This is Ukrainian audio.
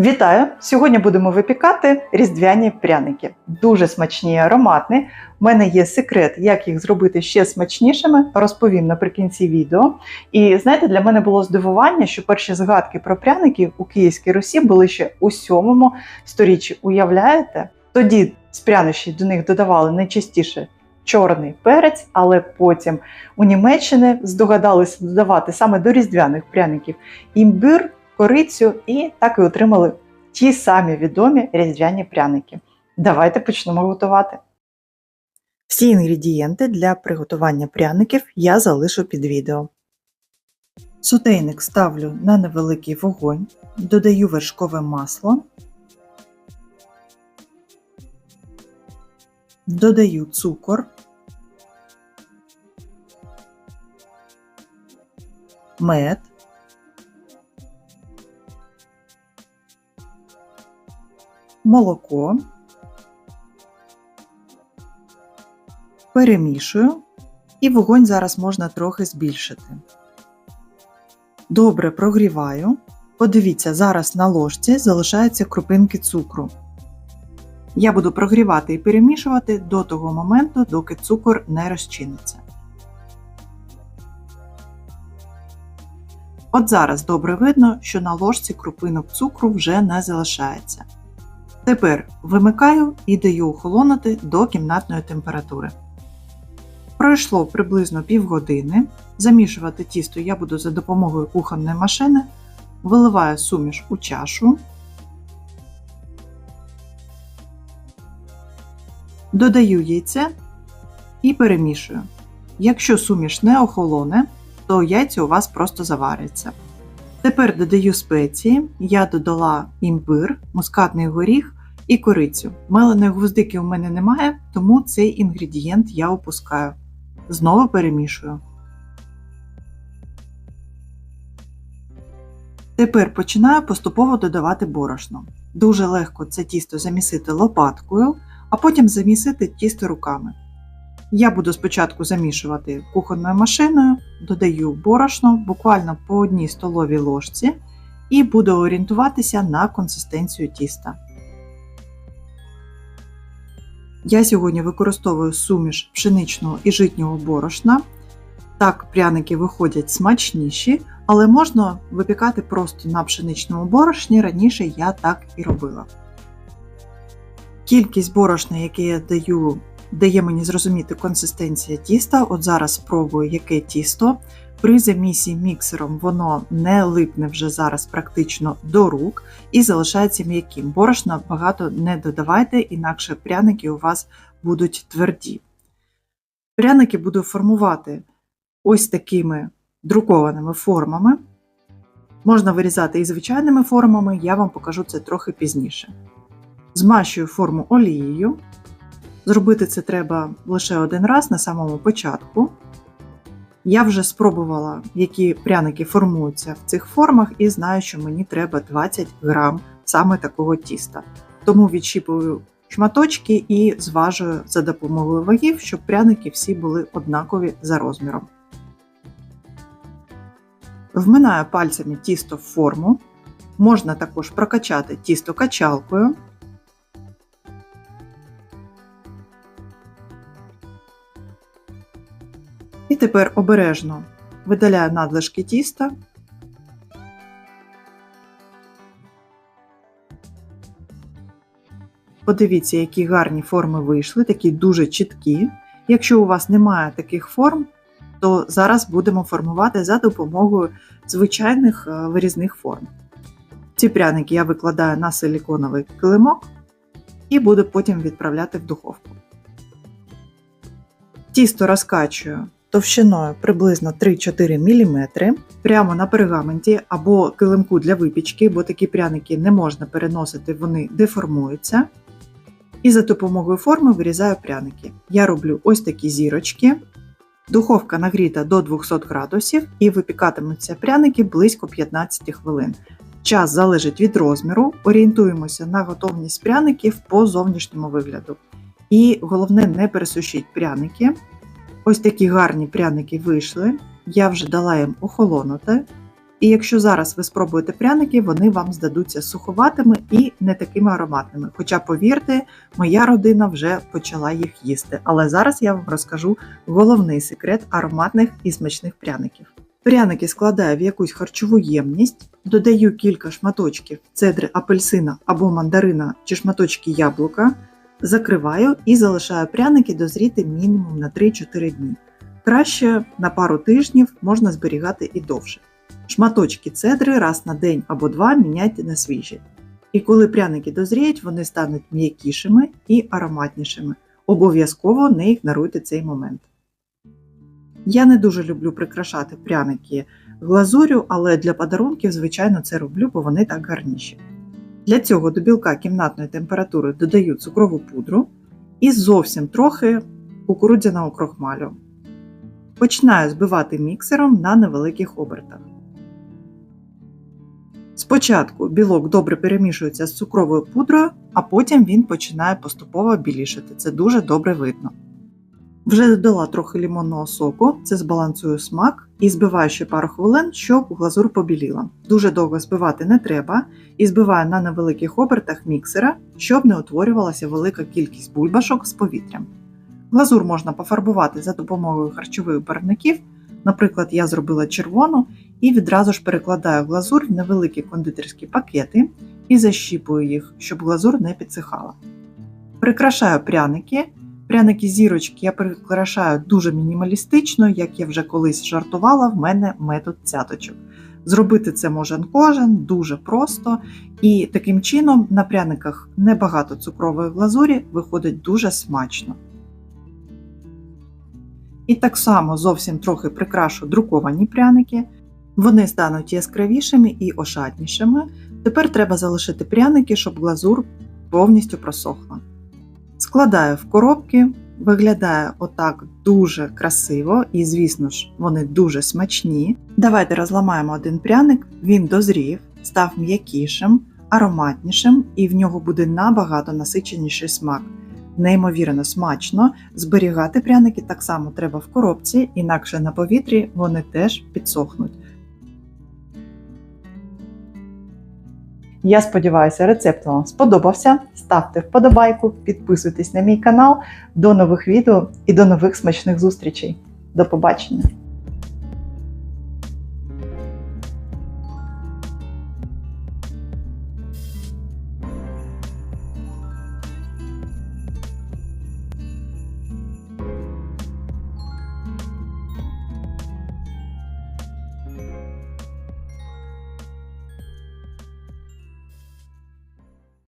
Вітаю! Сьогодні будемо випікати різдвяні пряники. Дуже смачні і ароматні. У мене є секрет, як їх зробити ще смачнішими. Розповім наприкінці відео. І знаєте, для мене було здивування, що перші згадки про пряники у Київській Русі були ще у 7 сторіччі. Уявляєте? Тоді з прянощів до них додавали найчастіше чорний перець, але потім у Німеччині здогадалися додавати саме до різдвяних пряників імбир корицю і так і отримали ті самі відомі різдвяні пряники. Давайте почнемо готувати. Всі інгредієнти для приготування пряників я залишу під відео. Сотейник ставлю на невеликий вогонь, додаю вершкове масло, додаю цукор, мед, молоко, перемішую, і вогонь зараз можна трохи збільшити. Добре прогріваю. Подивіться, зараз на ложці залишаються крупинки цукру. Я буду прогрівати і перемішувати до того моменту, доки цукор не розчиниться. От зараз добре видно, що на ложці крупинок цукру вже не залишається. Тепер вимикаю і даю охолонути до кімнатної температури. Пройшло приблизно півгодини. Замішувати тісто я буду за допомогою кухонної машини, виливаю суміш у чашу, додаю яйце і перемішую. Якщо суміш не охолоне, то яйця у вас просто заваряться. Тепер додаю спеції, я додала імбир, мускатний горіх і корицю. Меленої гвоздики у мене немає, тому цей інгредієнт я опускаю. Знову перемішую. Тепер починаю поступово додавати борошно. Дуже легко це тісто замісити лопаткою, а потім замісити тісто руками. Я буду спочатку замішувати кухонною машиною, додаю борошно буквально по одній столовій ложці і буду орієнтуватися на консистенцію тіста. Я сьогодні використовую суміш пшеничного і житнього борошна. Так, пряники виходять смачніші, але можна випікати просто на пшеничному борошні. Раніше я так і робила. Кількість борошна, яке я даю, дає мені зрозуміти консистенція тіста. От зараз спробую, яке тісто. При замісі міксером воно не липне вже зараз практично до рук і залишається м'яким. Борошна багато не додавайте, інакше пряники у вас будуть тверді. Пряники буду формувати ось такими друкованими формами. Можна вирізати і звичайними формами, я вам покажу це трохи пізніше. Змащую форму олією. Зробити це треба лише один раз на самому початку. Я вже спробувала, які пряники формуються в цих формах, і знаю, що мені треба 20 грам саме такого тіста. Тому відщіпую шматочки і зважую за допомогою вагів, щоб пряники всі були однакові за розміром. Вминаю пальцями тісто в форму. Можна також прокачати тісто качалкою. І тепер обережно видаляю надлишки тіста. Подивіться, які гарні форми вийшли, такі дуже чіткі. Якщо у вас немає таких форм, то зараз будемо формувати за допомогою звичайних е, вирізних форм. Ці пряники я викладаю на силіконовий килимок і буду потім відправляти в духовку. Тісто розкачую товщиною приблизно 3-4 мм прямо на пергаменті або килимку для випічки, бо такі пряники не можна переносити, вони деформуються. І за допомогою форми вирізаю пряники. Я роблю ось такі зірочки. Духовка нагріта до 200 градусів і випікатимуться пряники близько 15 хвилин. Час залежить від розміру, орієнтуємося на готовність пряників по зовнішньому вигляду. І головне, не пересушіть пряники. Ось такі гарні пряники вийшли. Я вже дала їм охолонути. І якщо зараз ви спробуєте пряники, вони вам здадуться суховатими і не такими ароматними. Хоча, повірте, моя родина вже почала їх їсти. Але зараз я вам розкажу головний секрет ароматних і смачних пряників. Пряники складаю в якусь харчову ємність, додаю кілька шматочків цедри апельсина або мандарина чи шматочки яблука, закриваю і залишаю пряники дозріти мінімум на 3-4 дні. Краще на пару тижнів можна зберігати і довше. Шматочки цедри раз на день або два міняйте на свіжі. І коли пряники дозріють, вони стануть м'якішими і ароматнішими. Обов'язково не ігноруйте цей момент. Я не дуже люблю прикрашати пряники глазурю, але для подарунків, звичайно, це роблю, бо вони так гарніші. Для цього до білка кімнатної температури додаю цукрову пудру і зовсім трохи кукурудзяного крохмалю. Починаю збивати міксером на невеликих обертах. Спочатку білок добре перемішується з цукровою пудрою, а потім він починає поступово білішати. Це дуже добре видно. Вже додала трохи лімонного соку, це збалансує смак, і збиваю ще пару хвилин, щоб глазур побіліла. Дуже довго збивати не треба, і збиваю на невеликих обертах міксера, щоб не утворювалася велика кількість бульбашок з повітрям. Глазур можна пофарбувати за допомогою харчових барвників. Наприклад, я зробила червону і відразу ж перекладаю глазур в невеликі кондитерські пакети і защіпую їх, щоб глазур не підсихала. Прикрашаю пряники. Пряники зірочки я прикрашаю дуже мінімалістично, як я вже колись жартувала, в мене метод цяточок. Зробити це може кожен дуже просто, і таким чином на пряниках небагато цукрової глазурі виходить дуже смачно. І так само зовсім трохи прикрашу друковані пряники. Вони стануть яскравішими і ошатнішими. Тепер треба залишити пряники, щоб глазур повністю просохла. Складаю в коробки, виглядає отак дуже красиво, і, звісно ж, вони дуже смачні. Давайте розламаємо один пряник, він дозрів, став м'якішим, ароматнішим, і в нього буде набагато насиченіший смак. Неймовірно смачно. Зберігати пряники так само треба в коробці, інакше на повітрі вони теж підсохнуть. Я сподіваюся, рецепт вам сподобався. Ставте вподобайку, підписуйтесь на мій канал. До нових відео і до нових смачних зустрічей. До побачення!